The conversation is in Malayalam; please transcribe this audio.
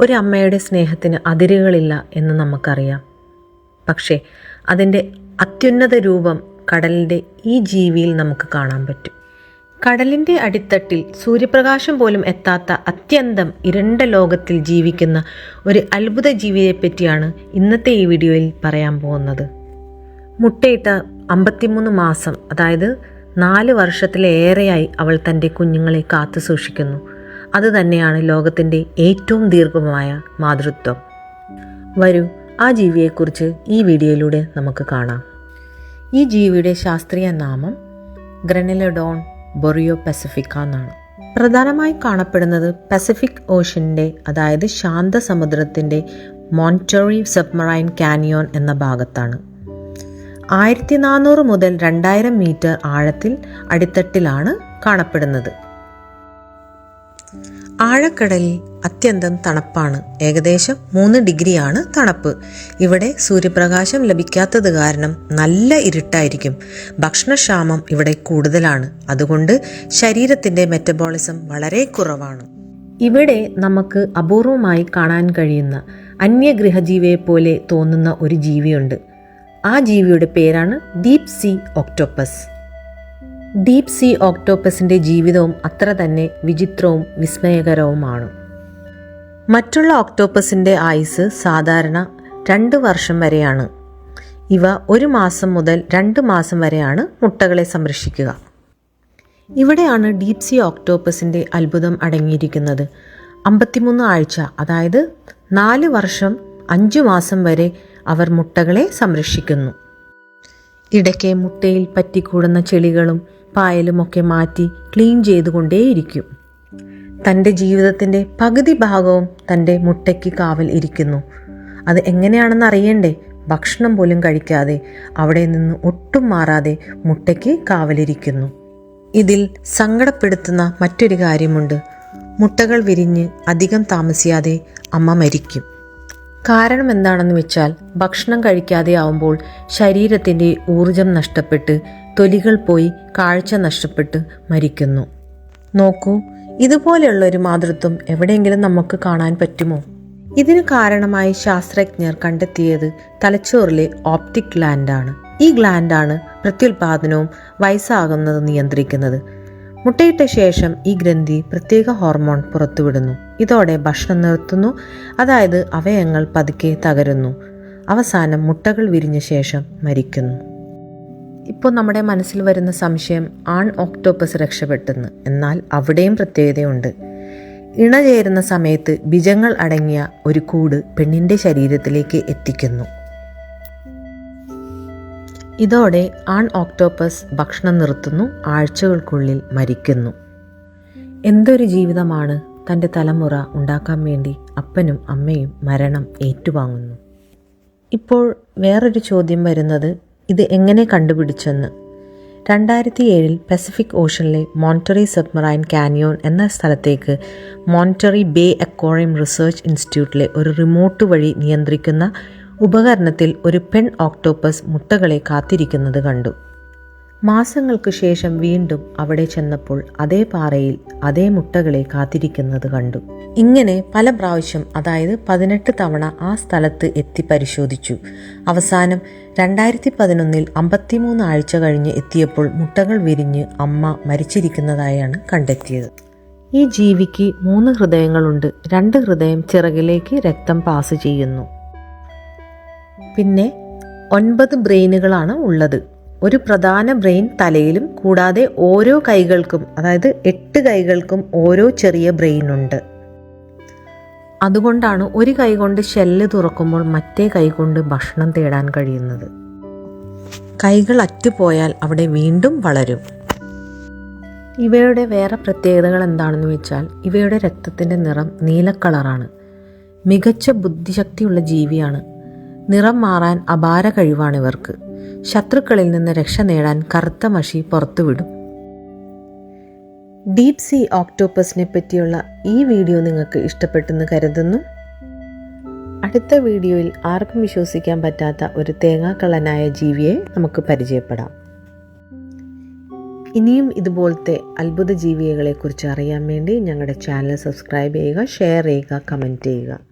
ഒരു അമ്മയുടെ സ്നേഹത്തിന് അതിരുകളില്ല എന്ന് നമുക്കറിയാം. പക്ഷേ അതിന്റെ അത്യുന്നത രൂപം കടലിന്റെ ഈ ജീവിയിൽ നമുക്ക് കാണാൻ പറ്റും. കടലിന്റെ അടിത്തട്ടിൽ സൂര്യപ്രകാശം പോലും എത്താത്ത അത്യന്തം ഇരുണ്ട ലോകത്തിൽ ജീവിക്കുന്ന ഒരു അത്ഭുത ജീവിയെ പറ്റിയാണ് ഇന്നത്തെ ഈ വീഡിയോയിൽ പറയാൻ പോകുന്നത്. മുട്ടയിട്ട അമ്പത്തിമൂന്ന് മാസം അതായത് നാല് വർഷത്തിലേറെയായി അവൾ തന്റെ കുഞ്ഞുങ്ങളെ കാത്തു സൂക്ഷിക്കുന്നു അതുതന്നെയാണ് ലോകത്തിന്റെ ഏറ്റവും ദീർഘമായ മാതൃത്വം. വരൂ ആ ജീവിയെക്കുറിച്ച് ഈ വീഡിയോയിലൂടെ നമുക്ക് കാണാം. ഈ ജീവിയുടെ ശാസ്ത്രീയ നാമം ഗ്രനലഡോൺ ബൊറിയോ പസഫിക്ക എന്നാണ്. പ്രധാനമായി കാണപ്പെടുന്നത് പസഫിക് ഓഷ്യന്റെ അതായത് ശാന്തസമുദ്രത്തിന്റെ മോൺറ്ററി സബ്മറൈൻ കാനിയോൺ എന്ന ഭാഗത്താണ്. ആയിരത്തി നാനൂറ് മുതൽ രണ്ടായിരം മീറ്റർ ആഴത്തിൽ അടിത്തട്ടിലാണ് കാണപ്പെടുന്നത്. ആഴക്കടലിൽ അത്യന്തം തണുപ്പാണ്. ഏകദേശം മൂന്ന് ഡിഗ്രിയാണ് തണുപ്പ്. ഇവിടെ സൂര്യപ്രകാശം ലഭിക്കാത്തത് കാരണം നല്ല ഇരുട്ടായിരിക്കും. ഭക്ഷണക്ഷാമം ഇവിടെ കൂടുതലാണ്. അതുകൊണ്ട് ശരീരത്തിന്റെ മെറ്റബോളിസം വളരെ കുറവാണ്. ഇവിടെ നമുക്ക് അപൂർവമായി കാണാൻ കഴിയുന്ന അന്യഗ്രഹജീവിയെ പോലെ തോന്നുന്ന ഒരു ജീവിയുണ്ട്. ആ ജീവിയുടെ പേരാണ് deep sea octopus. Deep sea ഓക്ടോപ്പസിന്റെ ജീവിതവും അത്ര തന്നെ വിചിത്രവും വിസ്മയകരവുമാണ്. മറ്റുള്ള ഓക്ടോപ്പസിന്റെ ആയുസ് സാധാരണ രണ്ട് വർഷം വരെയാണ്. ഇവ ഒരു മാസം മുതൽ രണ്ട് മാസം വരെയാണ് മുട്ടകളെ സംരക്ഷിക്കുക. ഇവിടെയാണ് ഡീപ് സീ ഓക്ടോപ്പസിന്റെ അത്ഭുതം അടങ്ങിയിരിക്കുന്നത്. അമ്പത്തിമൂന്ന് ആഴ്ച അതായത് നാല് വർഷം അഞ്ച് മാസം വരെ അവർ മുട്ടകളെ സംരക്ഷിക്കുന്നു. ഇടയ്ക്ക് മുട്ടയിൽ പറ്റിക്കൂടുന്ന ചെളികളും പായലുമൊക്കെ മാറ്റി ക്ലീൻ ചെയ്തുകൊണ്ടേയിരിക്കും. തന്റെ ജീവിതത്തിന്റെ പകുതി ഭാഗവും തന്റെ മുട്ടയ്ക്ക് കാവൽ ഇരിക്കുന്നു. അത് എങ്ങനെയാണെന്ന് അറിയണ്ടേ? ഭക്ഷണം പോലും കഴിക്കാതെ അവിടെ നിന്ന് ഒട്ടും മാറാതെ മുട്ടയ്ക്ക് കാവലിരിക്കുന്നു. ഇതിൽ സങ്കടപ്പെടുത്തുന്ന മറ്റൊരു കാര്യമുണ്ട്. മുട്ടകൾ വിരിഞ്ഞ് അധികം താമസിയാതെ അമ്മ മരിക്കും. കാരണം എന്താണെന്ന് വെച്ചാൽ ഭക്ഷണം കഴിക്കാതെ ആവുമ്പോൾ ശരീരത്തിന്റെ ഊർജം നഷ്ടപ്പെട്ട് തൊലികൾ പോയി കാഴ്ച നഷ്ടപ്പെട്ട് മരിക്കുന്നു. നോക്കൂ ഇതുപോലെയുള്ള ഒരു മാതൃത്വം എവിടെയെങ്കിലും നമുക്ക് കാണാൻ പറ്റുമോ? ഇതിന് കാരണമായി ശാസ്ത്രജ്ഞർ കണ്ടെത്തിയത് തലച്ചോറിലെ ഓപ്റ്റിക് ഗ്ലാൻഡാണ് ഈ ഗ്ലാൻഡാണ് പ്രത്യുൽപാദനവും വയസ്സാകുന്നത് നിയന്ത്രിക്കുന്നത്. മുട്ടയിട്ട ശേഷം ഈ ഗ്രന്ഥി പ്രത്യേക ഹോർമോൺ പുറത്തുവിടുന്നു. ഇതോടെ ഭക്ഷണം നിർത്തുന്നു അതായത് അവയങ്ങൾ പതുക്കെ തകരുന്നു. അവസാനം മുട്ടകൾ വിരിഞ്ഞ ശേഷം മരിക്കുന്നു. ഇപ്പോൾ നമ്മുടെ മനസ്സിൽ വരുന്ന സംശയം ആൺ ഓക്ടോപ്പസ് രക്ഷപ്പെട്ടെന്ന്? എന്നാൽ അവിടെയും പ്രത്യേകതയുണ്ട്. ഇണചേരുന്ന സമയത്ത് ബിജങ്ങൾ അടങ്ങിയ ഒരു കൂട് പെണ്ണിന്റെ ശരീരത്തിലേക്ക് എത്തിക്കുന്നു. ഇതോടെ ആൺ ഓക്ടോപ്പസ് ഭക്ഷണം നിർത്തുന്നു ആഴ്ചകൾക്കുള്ളിൽ മരിക്കുന്നു. എന്തൊരു ജീവിതമാണ് തന്റെ തലമുറ ഉണ്ടാക്കാൻ വേണ്ടി അപ്പനും അമ്മയും മരണം ഏറ്റുവാങ്ങുന്നു. ഇപ്പോൾ വേറൊരു ചോദ്യം വരുന്നത് ഇത് എങ്ങനെ കണ്ടുപിടിച്ചെന്ന്. രണ്ടായിരത്തി ഏഴിൽ പസഫിക് ഓഷനിലെ മോണ്ടറി സബ്മറൈൻ കാനിയോൺ എന്ന സ്ഥലത്തേക്ക് മോണ്ടറി ബേ അക്വോറിയം റിസർച്ച് ഇൻസ്റ്റിറ്റ്യൂട്ടിലെ ഒരു റിമോട്ട് വഴി നിയന്ത്രിക്കുന്ന ഉപകരണത്തിൽ ഒരു പെൺ ഓക്ടോപ്പസ് മുട്ടകളെ കാത്തിരിക്കുന്നത് കണ്ടു. മാസങ്ങൾക്ക് ശേഷം വീണ്ടും അവിടെ ചെന്നപ്പോൾ അതേ പാറയിൽ അതേ മുട്ടകളെ കാത്തിരിക്കുന്നത് കണ്ടു. ഇങ്ങനെ പല പ്രാവശ്യം അതായത് പതിനെട്ട് തവണ ആ സ്ഥലത്ത് എത്തി പരിശോധിച്ചു. അവസാനം രണ്ടായിരത്തി പതിനൊന്നിൽ അമ്പത്തിമൂന്ന് ആഴ്ച കഴിഞ്ഞ് എത്തിയപ്പോൾ മുട്ടകൾ വിരിഞ്ഞ് അമ്മ മരിച്ചിരിക്കുന്നതായാണ് കണ്ടെത്തിയത്. ഈ ജീവിക്ക് മൂന്ന് ഹൃദയങ്ങളുണ്ട്. രണ്ട് ഹൃദയം ചിറകിലേക്ക് രക്തം പാസ് ചെയ്യുന്നു. പിന്നെ ഒൻപത് ബ്രെയിനുകളാണ് ഉള്ളത്. ഒരു പ്രധാന ബ്രെയിൻ തലയിലും കൂടാതെ ഓരോ കൈകൾക്കും അതായത് എട്ട് കൈകൾക്കും ഓരോ ചെറിയ ബ്രെയിൻ ഉണ്ട്. അതുകൊണ്ടാണ് ഒരു കൈ കൊണ്ട് ഷെല്ല് തുറക്കുമ്പോൾ മറ്റേ കൈ കൊണ്ട് ഭക്ഷണം തേടാൻ കഴിയുന്നത്. കൈകൾ അറ്റുപോയാൽ അവിടെ വീണ്ടും വളരും. ഇവയുടെ വേറെ പ്രത്യേകതകൾ എന്താണെന്ന് വെച്ചാൽ ഇവയുടെ രക്തത്തിന്റെ നിറം നീലക്കളറാണ് മികച്ച ബുദ്ധിശക്തിയുള്ള ജീവിയാണ്. നിറം മാറാൻ അപാര കഴിവാണിവർക്ക്. ശത്രുക്കളിൽ നിന്ന് രക്ഷ നേടാൻ കറുത്ത മഷി പുറത്തുവിടും. ഡീപ് സീ ഓക്ടോപ്പസിനെ പറ്റിയുള്ള ഈ വീഡിയോ നിങ്ങൾക്ക് ഇഷ്ടപ്പെട്ടെന്ന് കരുതുന്നു. അടുത്ത വീഡിയോയിൽ ആർക്കും വിശ്വസിക്കാൻ പറ്റാത്ത ഒരു തേങ്ങാക്കള്ളനായ ജീവിയെ നമുക്ക് പരിചയപ്പെടാം. ഇനിയും ഇതുപോലത്തെ അത്ഭുത ജീവികളെക്കുറിച്ച് അറിയാൻ വേണ്ടി ഞങ്ങളുടെ ചാനൽ സബ്സ്ക്രൈബ് ചെയ്യുക ഷെയർ ചെയ്യുക കമന്റ് ചെയ്യുക.